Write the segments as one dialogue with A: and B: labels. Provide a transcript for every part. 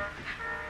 A: Thank you.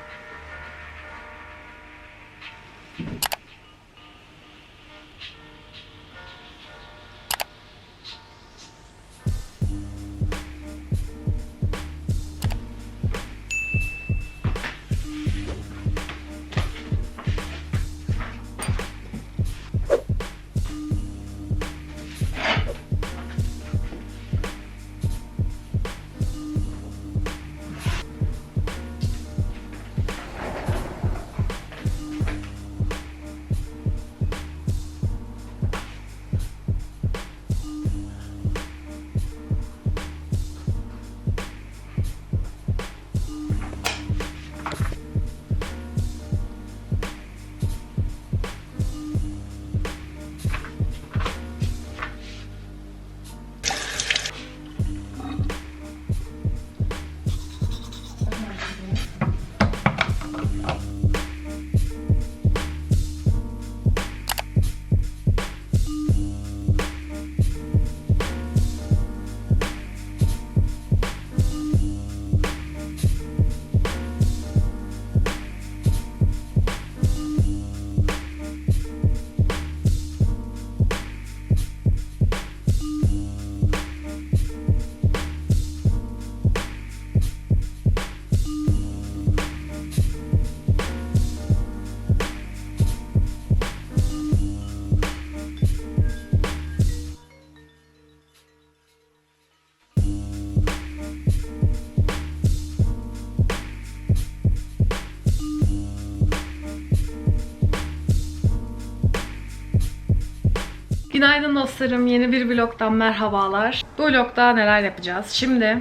A: Günaydın dostlarım. Yeni bir vlogdan merhabalar. Bu vlogda neler yapacağız? Şimdi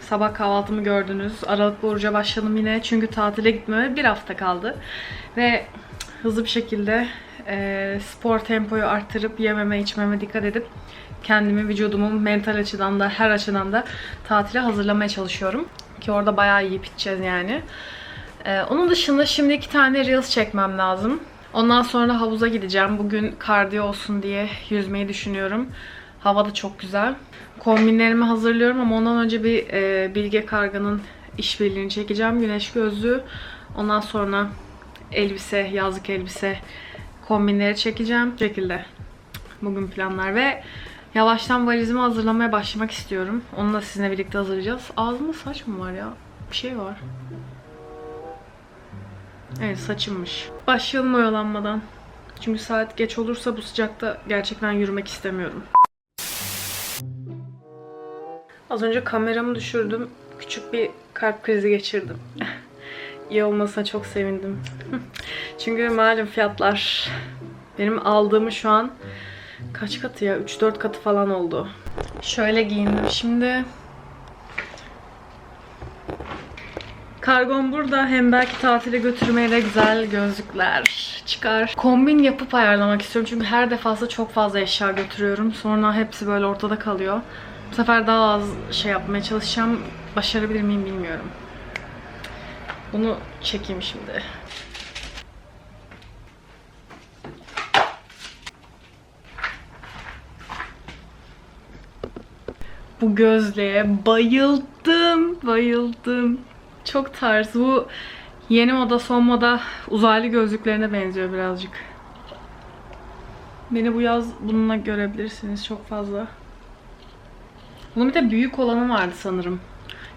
A: sabah kahvaltımı gördünüz. Aralıklı oruca başladım yine. Çünkü tatile gitmeme bir hafta kaldı. Ve hızlı bir şekilde e, spor tempoyu arttırıp yememe içmeme dikkat edip kendimi, vücudumu mental açıdan da her açıdan da tatile hazırlamaya çalışıyorum. Ki orada bayağı yiyip içeceğiz yani. Ee, onun dışında şimdi iki tane Reels çekmem lazım. Ondan sonra havuza gideceğim. Bugün kardiyo olsun diye yüzmeyi düşünüyorum. Hava da çok güzel. Kombinlerimi hazırlıyorum ama ondan önce bir e, Bilge Karga'nın işbirliğini çekeceğim. Güneş gözlüğü. Ondan sonra elbise, yazlık elbise kombinleri çekeceğim. Bu şekilde bugün planlar ve yavaştan valizimi hazırlamaya başlamak istiyorum. Onu da sizinle birlikte hazırlayacağız. Ağzımda saç mı var ya? Bir şey var. Evet saçımmış. Başlayalım oyalanmadan. Çünkü saat geç olursa bu sıcakta gerçekten yürümek istemiyorum. Az önce kameramı düşürdüm. Küçük bir kalp krizi geçirdim. İyi olmasına çok sevindim. Çünkü malum fiyatlar benim aldığımı şu an kaç katı ya? 3-4 katı falan oldu. Şöyle giyindim şimdi. Kargon burada. Hem belki tatile götürmeye de güzel gözlükler çıkar. Kombin yapıp ayarlamak istiyorum. Çünkü her defasında çok fazla eşya götürüyorum. Sonra hepsi böyle ortada kalıyor. Bu sefer daha az şey yapmaya çalışacağım. Başarabilir miyim bilmiyorum. Bunu çekeyim şimdi. Bu gözlüğe bayıldım. Bayıldım. Çok tarz. Bu yeni moda, son moda uzaylı gözlüklerine benziyor birazcık. Beni bu yaz bununla görebilirsiniz çok fazla. Bunun bir de büyük olanı vardı sanırım.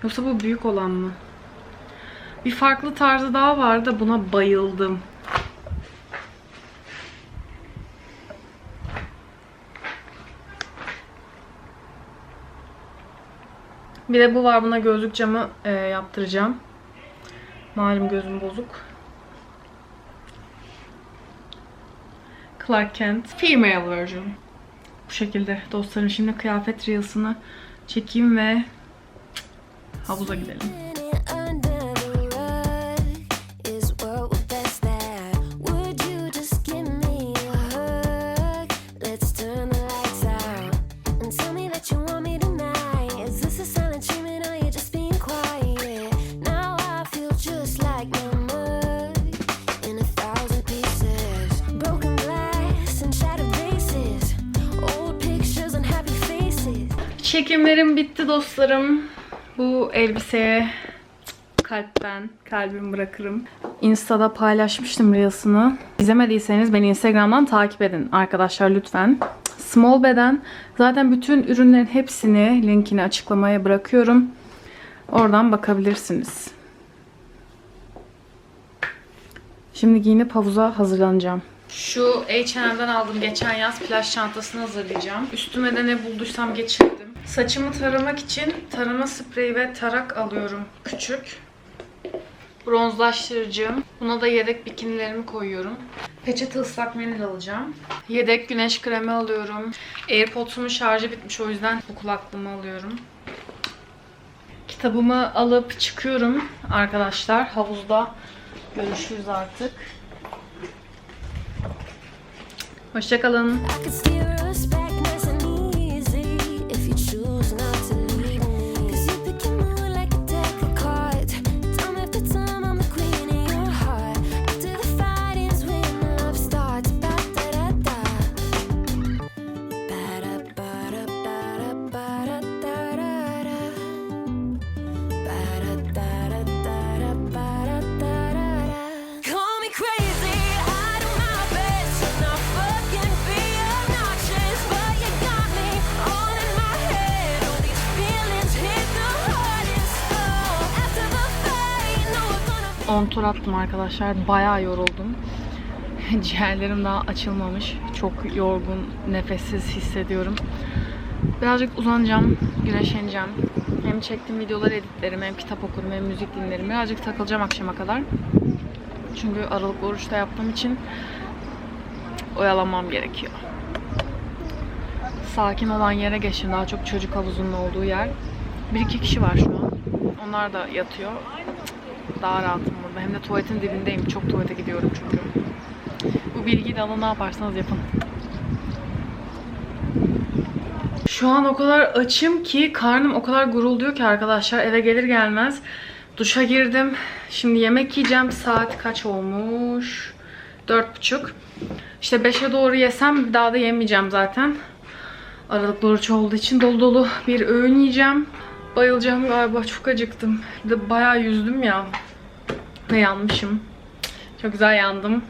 A: Yoksa bu büyük olan mı? Bir farklı tarzı daha vardı. Buna bayıldım. Bir de bu var. Buna gözlük camı e, yaptıracağım. Malum gözüm bozuk. Clark Kent. Female version. Bu şekilde dostlarım. Şimdi kıyafet reels'ını çekeyim ve havuza gidelim. Çekimlerim bitti dostlarım. Bu elbiseye Kalp ben. Kalbimi bırakırım. Insta'da paylaşmıştım Reels'ını. İzlemediyseniz beni Instagram'dan takip edin arkadaşlar lütfen. Small Beden. Zaten bütün ürünlerin hepsini linkini açıklamaya bırakıyorum. Oradan bakabilirsiniz. Şimdi giyinip havuza hazırlanacağım. Şu H&M'den aldım geçen yaz plaj çantasını hazırlayacağım. Üstüme de ne bulduysam geçirdim. Saçımı taramak için tarama spreyi ve tarak alıyorum küçük. Bronzlaştırıcım. Buna da yedek bikinilerimi koyuyorum. Peçete ıslak mendil alacağım. Yedek güneş kremi alıyorum. Airpods'umun şarjı bitmiş o yüzden bu kulaklığımı alıyorum. Kitabımı alıp çıkıyorum arkadaşlar. Havuzda görüşürüz artık. Hoşçakalın. 10 tur attım arkadaşlar. Bayağı yoruldum. Ciğerlerim daha açılmamış. Çok yorgun, nefessiz hissediyorum. Birazcık uzanacağım, güneşleneceğim. Hem çektiğim videoları editlerim, hem kitap okurum, hem müzik dinlerim. Birazcık takılacağım akşama kadar. Çünkü aralıklı oruçta yaptığım için oyalanmam gerekiyor. Sakin olan yere geçtim. Daha çok çocuk havuzunun olduğu yer. Bir iki kişi var şu an. Onlar da yatıyor. Daha rahatım burada. Hem de tuvaletin dibindeyim. Çok tuvalete gidiyorum çünkü. Bu bilgiyi de alın ne yaparsanız yapın. Şu an o kadar açım ki karnım o kadar gurulduyor ki arkadaşlar eve gelir gelmez duşa girdim. Şimdi yemek yiyeceğim. Saat kaç olmuş? Dört buçuk. İşte 5'e doğru yesem daha da yemeyeceğim zaten. Aralıklı oruç olduğu için dolu dolu bir öğün yiyeceğim. Bayılacağım galiba. Çok acıktım. Bir de bayağı yüzdüm ya. Yanmışım. Çok güzel yandım.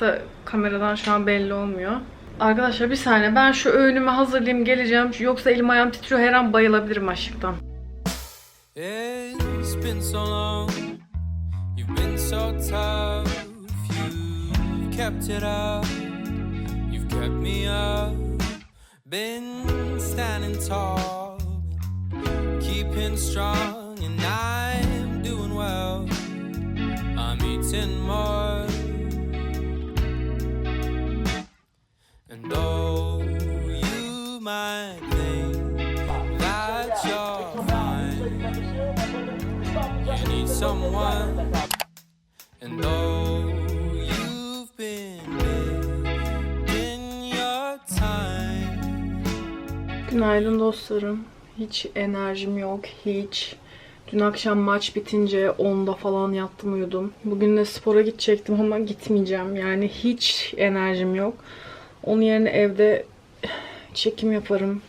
A: Da kameradan şu an belli olmuyor. Arkadaşlar bir saniye ben şu öğünümü hazırlayayım geleceğim. Yoksa elim ayağım titriyor her an bayılabilirim açlıktan.
B: It's been so long, you've been so tough. You've kept it up, you've kept me up. Been standing tall, keeping strong, and I'm doing well. Eating more, and though you might think that you're fine. You need someone, and though you've been in your time,
A: Günaydın dostlarım. Hiç enerjim yok. Hiç. Dün akşam maç bitince 10'da falan yattım uyudum. Bugün de spora gidecektim ama gitmeyeceğim. Yani hiç enerjim yok. Onun yerine evde çekim yaparım.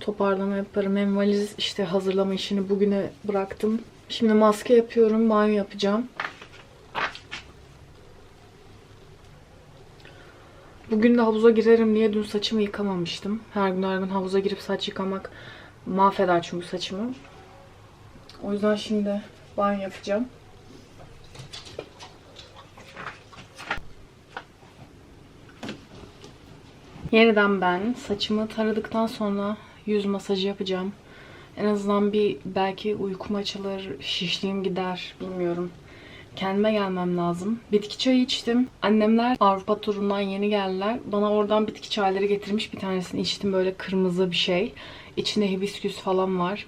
A: Toparlama yaparım. Hem valiz işte hazırlama işini bugüne bıraktım. Şimdi maske yapıyorum. Banyo yapacağım. Bugün de havuza girerim diye dün saçımı yıkamamıştım. Her gün her gün havuza girip saç yıkamak mahveder çünkü saçımı. O yüzden şimdi banyo yapacağım. Yeniden ben saçımı taradıktan sonra yüz masajı yapacağım. En azından bir belki uykum açılır, şişliğim gider bilmiyorum. Kendime gelmem lazım. Bitki çayı içtim. Annemler Avrupa turundan yeni geldiler. Bana oradan bitki çayları getirmiş. Bir tanesini içtim böyle kırmızı bir şey. İçinde hibisküs falan var.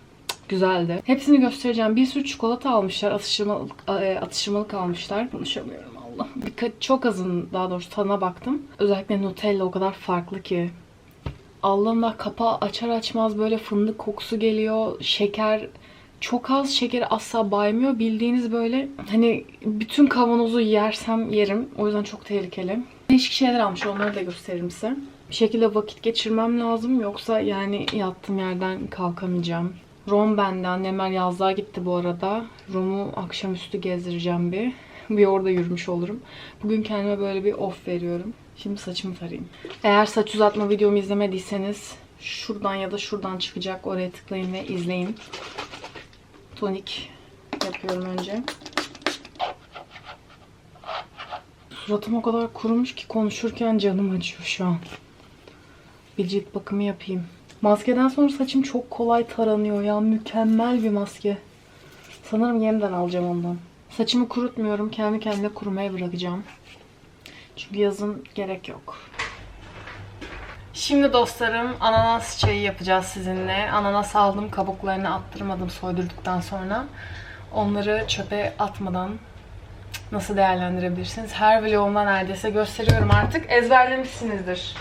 A: Güzeldi. Hepsini göstereceğim. Bir sürü çikolata almışlar. Atıştırmalık, e, atıştırmalık almışlar. Konuşamıyorum Allah. Birkaç, çok azın daha doğrusu tadına baktım. Özellikle Nutella o kadar farklı ki. Allah'ım da kapağı açar açmaz böyle fındık kokusu geliyor. Şeker çok az şekeri asla baymıyor. Bildiğiniz böyle hani bütün kavanozu yersem yerim. O yüzden çok tehlikeli. Değişik şeyler almış. Onları da gösteririm size. Bir şekilde vakit geçirmem lazım. Yoksa yani yattığım yerden kalkamayacağım. Rom bende. Annemler yazlığa gitti bu arada. Rom'u akşamüstü gezdireceğim bir. Bir orada yürümüş olurum. Bugün kendime böyle bir off veriyorum. Şimdi saçımı tarayayım. Eğer saç uzatma videomu izlemediyseniz şuradan ya da şuradan çıkacak. Oraya tıklayın ve izleyin. Tonik yapıyorum önce. Suratım o kadar kurumuş ki konuşurken canım acıyor şu an. Bir cilt bakımı yapayım. Maskeden sonra saçım çok kolay taranıyor ya. Mükemmel bir maske. Sanırım yeniden alacağım ondan. Saçımı kurutmuyorum. Kendi kendine kurumaya bırakacağım. Çünkü yazın gerek yok. Şimdi dostlarım ananas çayı yapacağız sizinle. Ananas aldım. Kabuklarını attırmadım soydurduktan sonra. Onları çöpe atmadan nasıl değerlendirebilirsiniz? Her vlogumda neredeyse gösteriyorum artık. Ezberlemişsinizdir.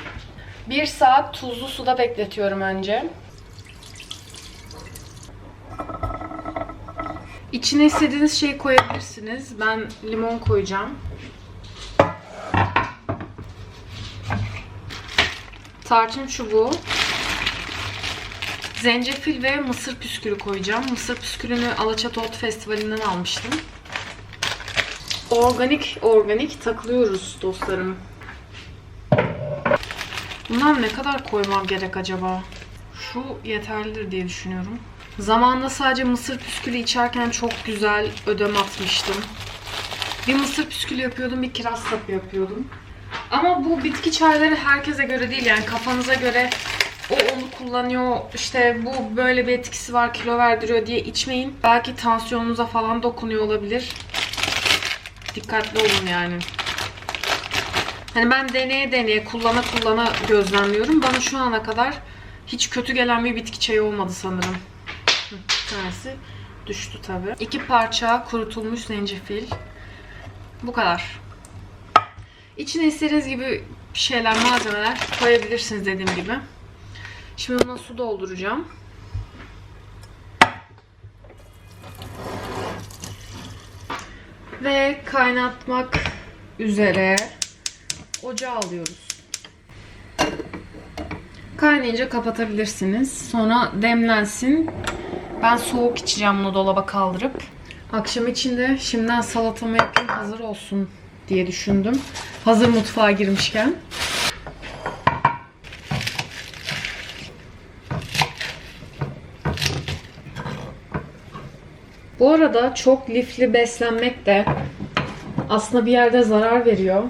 A: Bir saat tuzlu suda bekletiyorum önce. İçine istediğiniz şeyi koyabilirsiniz. Ben limon koyacağım. Tarçın çubuğu. Zencefil ve mısır püskülü koyacağım. Mısır püskülünü Alaçatı Festivali'nden almıştım. Organik organik takılıyoruz dostlarım. Bundan ne kadar koymam gerek acaba? Şu yeterlidir diye düşünüyorum. Zamanında sadece mısır püskülü içerken çok güzel ödem atmıştım. Bir mısır püskülü yapıyordum, bir kiraz sapı yapıyordum. Ama bu bitki çayları herkese göre değil yani kafanıza göre o onu kullanıyor işte bu böyle bir etkisi var kilo verdiriyor diye içmeyin. Belki tansiyonunuza falan dokunuyor olabilir. Dikkatli olun yani. Hani ben deneye deneye kullana kullana gözlemliyorum. Bana şu ana kadar hiç kötü gelen bir bitki çayı olmadı sanırım. Bir tanesi düştü tabi. İki parça kurutulmuş zencefil. Bu kadar. İçine istediğiniz gibi şeyler, malzemeler koyabilirsiniz dediğim gibi. Şimdi buna su dolduracağım. Ve kaynatmak üzere ocağa alıyoruz. Kaynayınca kapatabilirsiniz. Sonra demlensin. Ben soğuk içeceğim bunu dolaba kaldırıp. Akşam içinde şimdiden salatamı yapayım hazır olsun diye düşündüm. Hazır mutfağa girmişken. Bu arada çok lifli beslenmek de aslında bir yerde zarar veriyor.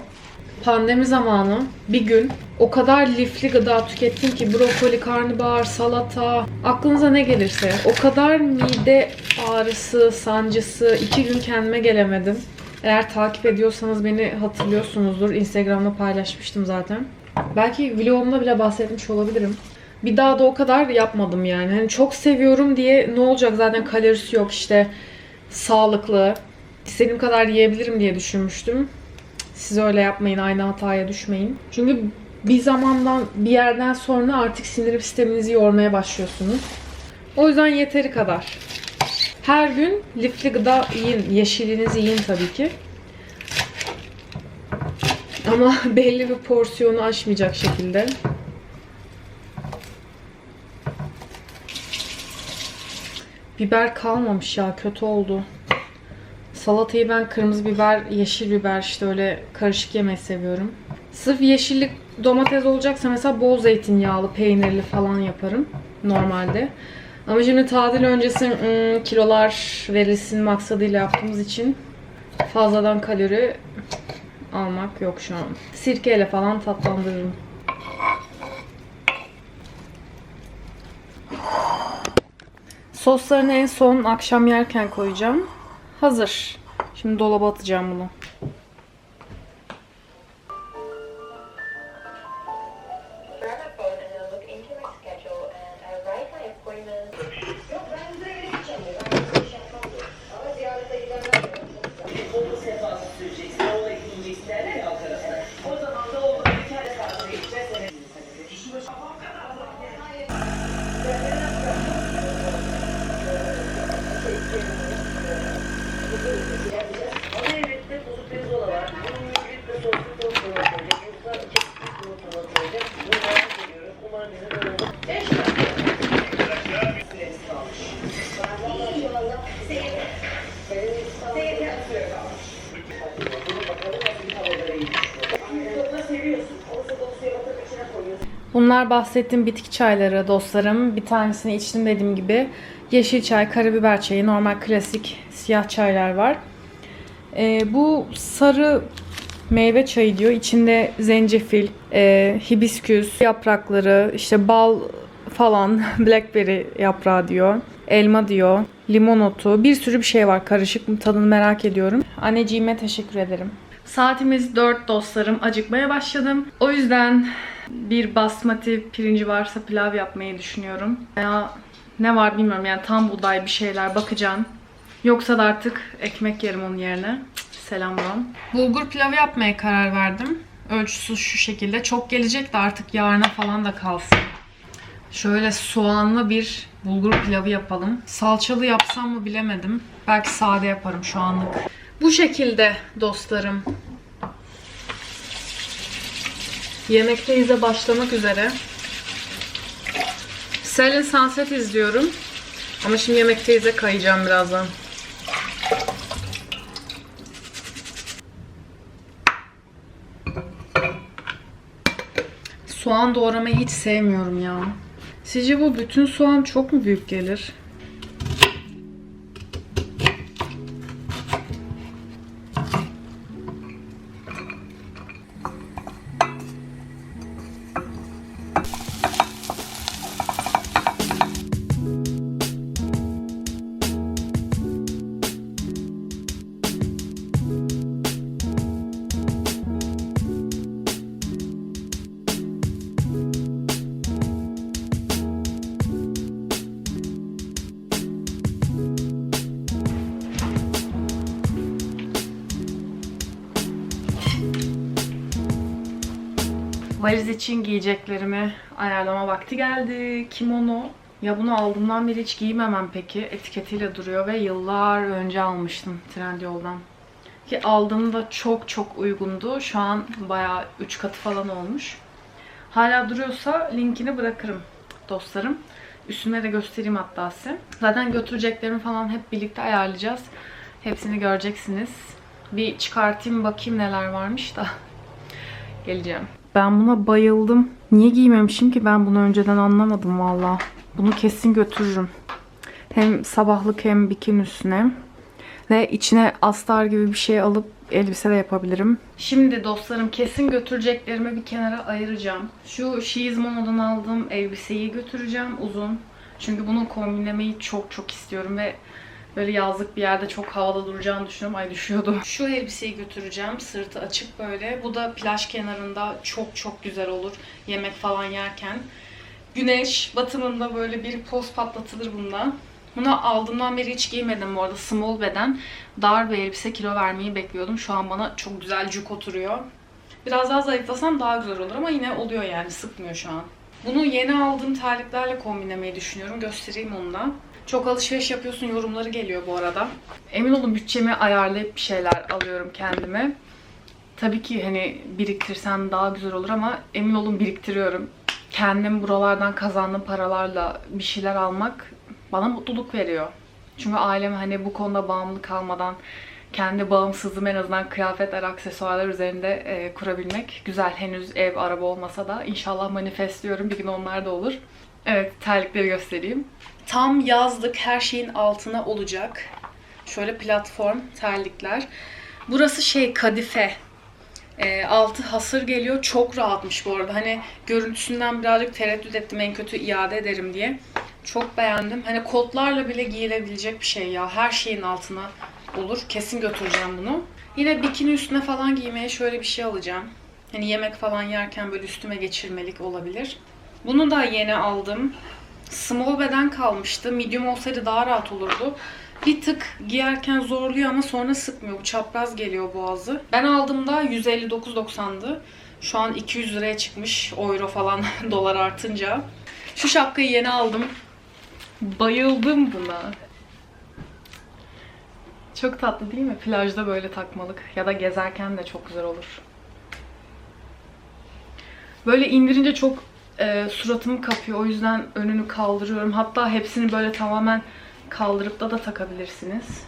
A: Pandemi zamanı bir gün o kadar lifli gıda tükettim ki brokoli, karnabahar, salata, aklınıza ne gelirse. O kadar mide ağrısı, sancısı, iki gün kendime gelemedim. Eğer takip ediyorsanız beni hatırlıyorsunuzdur. Instagram'da paylaşmıştım zaten. Belki vlogumda bile bahsetmiş olabilirim. Bir daha da o kadar yapmadım yani. Hani çok seviyorum diye ne olacak zaten kalorisi yok işte sağlıklı. İstediğim kadar yiyebilirim diye düşünmüştüm. Siz öyle yapmayın, aynı hataya düşmeyin. Çünkü bir zamandan, bir yerden sonra artık sindirim sisteminizi yormaya başlıyorsunuz. O yüzden yeteri kadar. Her gün lifli gıda yiyin, yeşilinizi yiyin tabii ki. Ama belli bir porsiyonu aşmayacak şekilde. Biber kalmamış ya, kötü oldu. Salatayı ben kırmızı biber, yeşil biber işte öyle karışık yemeyi seviyorum. Sırf yeşillik domates olacaksa mesela bol zeytinyağlı, peynirli falan yaparım normalde. Ama şimdi tatil öncesi ım, kilolar verilsin maksadıyla yaptığımız için fazladan kalori almak yok şu an. Sirkeyle falan tatlandırırım. Soslarını en son akşam yerken koyacağım. Hazır. Şimdi dolaba atacağım bunu. Bunlar bahsettiğim bitki çayları dostlarım. Bir tanesini içtim dediğim gibi. Yeşil çay, karabiber çayı, normal klasik siyah çaylar var. Ee, bu sarı meyve çayı diyor. İçinde zencefil, e, hibisküs yaprakları, işte bal falan, blackberry yaprağı diyor. Elma diyor, limon otu, bir sürü bir şey var. Karışık tadını merak ediyorum. Anneciğime teşekkür ederim. Saatimiz 4 dostlarım. Acıkmaya başladım. O yüzden bir basmati pirinci varsa pilav yapmayı düşünüyorum. Ya ne var bilmiyorum yani tam buğday bir şeyler bakacağım. Yoksa da artık ekmek yerim onun yerine. Selam. Bulgur pilavı yapmaya karar verdim. Ölçüsü şu şekilde. Çok gelecek de artık yarına falan da kalsın. Şöyle soğanlı bir bulgur pilavı yapalım. Salçalı yapsam mı bilemedim. Belki sade yaparım şu anlık. Bu şekilde dostlarım. Yemekteyiz de başlamak üzere. Selin Sunset izliyorum. Ama şimdi yemekteyiz'e kayacağım birazdan. Soğan doğramayı hiç sevmiyorum ya. Sizce bu bütün soğan çok mu büyük gelir? Valiz için giyeceklerimi ayarlama vakti geldi. Kimono. Ya bunu aldığımdan beri hiç giymemem peki. Etiketiyle duruyor ve yıllar önce almıştım Trendyol'dan. Ki aldığımda çok çok uygundu. Şu an bayağı 3 katı falan olmuş. Hala duruyorsa linkini bırakırım dostlarım. Üstüne de göstereyim hatta size. Zaten götüreceklerimi falan hep birlikte ayarlayacağız. Hepsini göreceksiniz. Bir çıkartayım bakayım neler varmış da geleceğim. Ben buna bayıldım. Niye giymemişim ki ben bunu önceden anlamadım valla. Bunu kesin götürürüm. Hem sabahlık hem bikini üstüne. Ve içine astar gibi bir şey alıp elbise de yapabilirim. Şimdi dostlarım kesin götüreceklerimi bir kenara ayıracağım. Şu She's Mono'dan aldığım elbiseyi götüreceğim uzun. Çünkü bunu kombinlemeyi çok çok istiyorum ve böyle yazlık bir yerde çok havada duracağını düşünüyorum. Ay düşüyordu. Şu elbiseyi götüreceğim. Sırtı açık böyle. Bu da plaj kenarında çok çok güzel olur. Yemek falan yerken. Güneş batımında böyle bir poz patlatılır bundan. Bunu aldığımdan beri hiç giymedim bu arada. Small beden. Dar bir elbise kilo vermeyi bekliyordum. Şu an bana çok güzel cuk oturuyor. Biraz daha zayıflasam daha güzel olur ama yine oluyor yani. Sıkmıyor şu an. Bunu yeni aldığım terliklerle kombinlemeyi düşünüyorum. Göstereyim onu da. Çok alışveriş yapıyorsun yorumları geliyor bu arada. Emin olun bütçemi ayarlayıp bir şeyler alıyorum kendime. Tabii ki hani biriktirsem daha güzel olur ama emin olun biriktiriyorum. Kendim buralardan kazandığım paralarla bir şeyler almak bana mutluluk veriyor. Çünkü ailem hani bu konuda bağımlı kalmadan kendi bağımsızlığımı en azından kıyafetler, aksesuarlar üzerinde e, kurabilmek güzel. Henüz ev, araba olmasa da inşallah manifestliyorum. Bir gün onlar da olur. Evet, terlikleri göstereyim. Tam yazlık her şeyin altına olacak. Şöyle platform terlikler. Burası şey kadife. E, altı hasır geliyor. Çok rahatmış bu arada. Hani görüntüsünden birazcık tereddüt ettim en kötü iade ederim diye. Çok beğendim. Hani kotlarla bile giyilebilecek bir şey ya. Her şeyin altına olur. Kesin götüreceğim bunu. Yine bikini üstüne falan giymeye şöyle bir şey alacağım. Hani yemek falan yerken böyle üstüme geçirmelik olabilir. Bunu da yeni aldım. Small beden kalmıştı. Medium olsaydı daha rahat olurdu. Bir tık giyerken zorluyor ama sonra sıkmıyor. Çapraz geliyor boğazı. Ben aldığımda 159.90'dı. Şu an 200 liraya çıkmış. Euro falan dolar artınca. Şu şapkayı yeni aldım. Bayıldım buna. Çok tatlı değil mi? Plajda böyle takmalık. Ya da gezerken de çok güzel olur. Böyle indirince çok e, suratımı kapıyor. O yüzden önünü kaldırıyorum. Hatta hepsini böyle tamamen kaldırıp da da takabilirsiniz.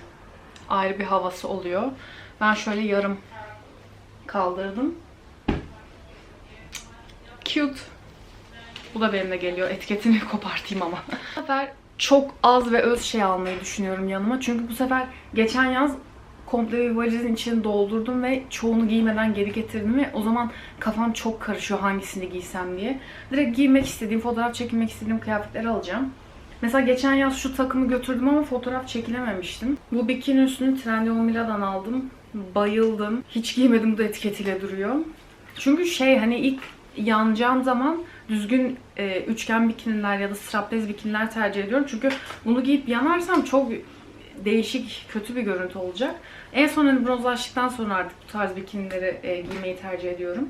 A: Ayrı bir havası oluyor. Ben şöyle yarım kaldırdım. Cute. Bu da benimle geliyor. Etiketini kopartayım ama. bu sefer çok az ve öz şey almayı düşünüyorum yanıma. Çünkü bu sefer geçen yaz komple bir valizin içini doldurdum ve çoğunu giymeden geri getirdim ve o zaman kafam çok karışıyor hangisini giysem diye. Direkt giymek istediğim, fotoğraf çekilmek istediğim kıyafetleri alacağım. Mesela geçen yaz şu takımı götürdüm ama fotoğraf çekilememiştim. Bu bikini üstünü Trendyol Mila'dan aldım. Bayıldım. Hiç giymedim bu da etiketiyle duruyor. Çünkü şey hani ilk yanacağım zaman düzgün e, üçgen bikiniler ya da strapless bikiniler tercih ediyorum. Çünkü bunu giyip yanarsam çok değişik, kötü bir görüntü olacak. En son hani bronzlaştıktan sonra artık bu tarz bikinileri e, giymeyi tercih ediyorum.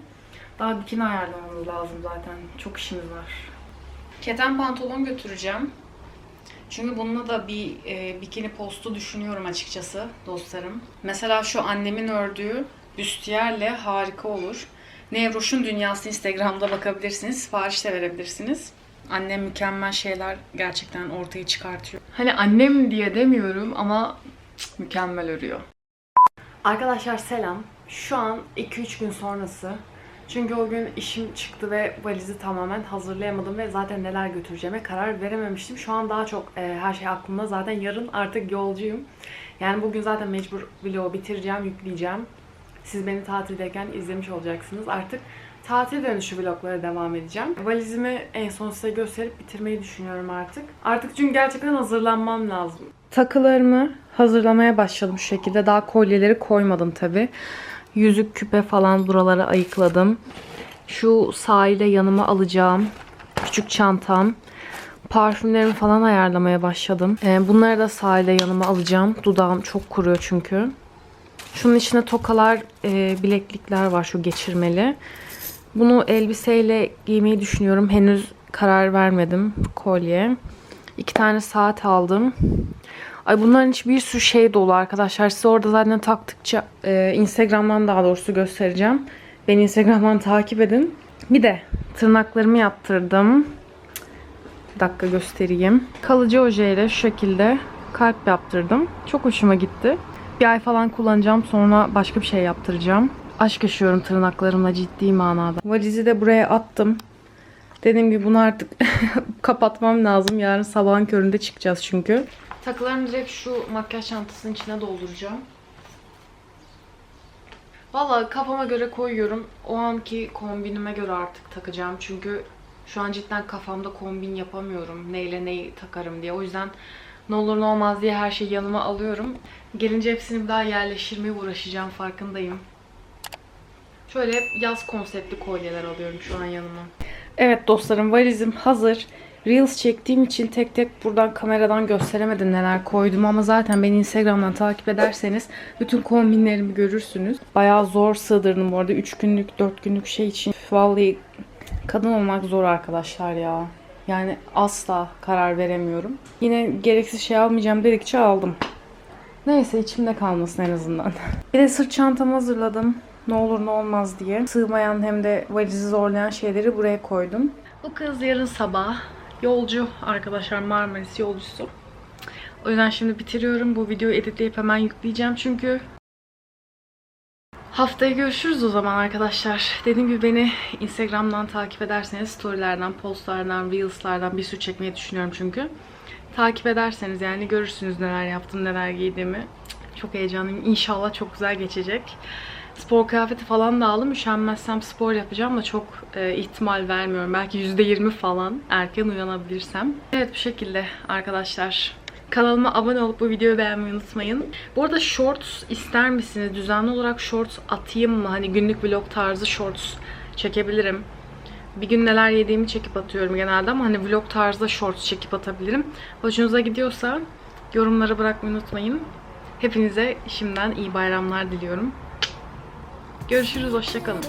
A: Daha bikini ayarlamamız lazım zaten. Çok işimiz var. Keten pantolon götüreceğim. Çünkü bununla da bir e, bikini postu düşünüyorum açıkçası dostlarım. Mesela şu annemin ördüğü büstiyerle harika olur. Nevroş'un Dünyası Instagram'da bakabilirsiniz. Sipariş de verebilirsiniz. Annem mükemmel şeyler gerçekten ortaya çıkartıyor. Hani annem diye demiyorum ama cık, mükemmel örüyor. Arkadaşlar selam. Şu an 2-3 gün sonrası. Çünkü o gün işim çıktı ve valizi tamamen hazırlayamadım ve zaten neler götüreceğime karar verememiştim. Şu an daha çok e, her şey aklımda. Zaten yarın artık yolcuyum. Yani bugün zaten mecbur vlogu bitireceğim, yükleyeceğim. Siz beni tatildeyken izlemiş olacaksınız. Artık tatil dönüşü vloglara devam edeceğim. Valizimi en son size gösterip bitirmeyi düşünüyorum artık. Artık çünkü gerçekten hazırlanmam lazım. Takılarımı hazırlamaya başladım şu şekilde. Daha kolyeleri koymadım tabi. Yüzük, küpe falan buralara ayıkladım. Şu sahile yanıma alacağım. Küçük çantam. Parfümlerimi falan ayarlamaya başladım. Ee, bunları da sahile yanıma alacağım. Dudağım çok kuruyor çünkü. Şunun içinde tokalar, e, bileklikler var şu geçirmeli. Bunu elbiseyle giymeyi düşünüyorum. Henüz karar vermedim. Kolye. İki tane saat aldım. Ay bunların içi bir sürü şey dolu arkadaşlar. Size orada zaten taktıkça e, Instagram'dan daha doğrusu göstereceğim. Beni Instagram'dan takip edin. Bir de tırnaklarımı yaptırdım. Bir dakika göstereyim. Kalıcı ojeyle şu şekilde kalp yaptırdım. Çok hoşuma gitti. Bir ay falan kullanacağım. Sonra başka bir şey yaptıracağım. Aşk yaşıyorum tırnaklarımla ciddi manada. Valizi de buraya attım. Dediğim gibi bunu artık kapatmam lazım. Yarın sabahın köründe çıkacağız çünkü. Takılarımı direkt şu makyaj çantasının içine dolduracağım. Valla kafama göre koyuyorum. O anki kombinime göre artık takacağım. Çünkü şu an cidden kafamda kombin yapamıyorum. Neyle neyi takarım diye. O yüzden ne olur ne olmaz diye her şeyi yanıma alıyorum. Gelince hepsini bir daha yerleştirmeye uğraşacağım farkındayım. Şöyle yaz konseptli kolyeler alıyorum şu an yanıma. Evet dostlarım valizim hazır. Reels çektiğim için tek tek buradan kameradan gösteremedim neler koydum ama zaten beni Instagram'dan takip ederseniz bütün kombinlerimi görürsünüz. Bayağı zor sığdırdım bu arada 3 günlük 4 günlük şey için. Vallahi kadın olmak zor arkadaşlar ya. Yani asla karar veremiyorum. Yine gereksiz şey almayacağım dedikçe aldım. Neyse içimde kalmasın en azından. Bir de sırt çantamı hazırladım. Ne olur ne olmaz diye. Sığmayan hem de valizi zorlayan şeyleri buraya koydum. Bu kız yarın sabah yolcu arkadaşlar Marmaris yolcusu. O yüzden şimdi bitiriyorum. Bu videoyu editleyip hemen yükleyeceğim çünkü Haftaya görüşürüz o zaman arkadaşlar. Dediğim gibi beni Instagram'dan takip ederseniz storylerden, postlardan, reels'lardan bir sürü çekmeyi düşünüyorum çünkü. Takip ederseniz yani görürsünüz neler yaptım, neler giydiğimi. Çok heyecanlıyım. İnşallah çok güzel geçecek. Spor kıyafeti falan da aldım. Üşenmezsem spor yapacağım da çok e, ihtimal vermiyorum. Belki %20 falan erken uyanabilirsem. Evet bu şekilde arkadaşlar. Kanalıma abone olup bu videoyu beğenmeyi unutmayın. Bu arada shorts ister misiniz? Düzenli olarak shorts atayım mı? Hani günlük vlog tarzı shorts çekebilirim. Bir gün neler yediğimi çekip atıyorum genelde ama hani vlog tarzda shorts çekip atabilirim. Hoşunuza gidiyorsa yorumlara bırakmayı unutmayın. Hepinize şimdiden iyi bayramlar diliyorum. Görüşürüz, hoşçakalın.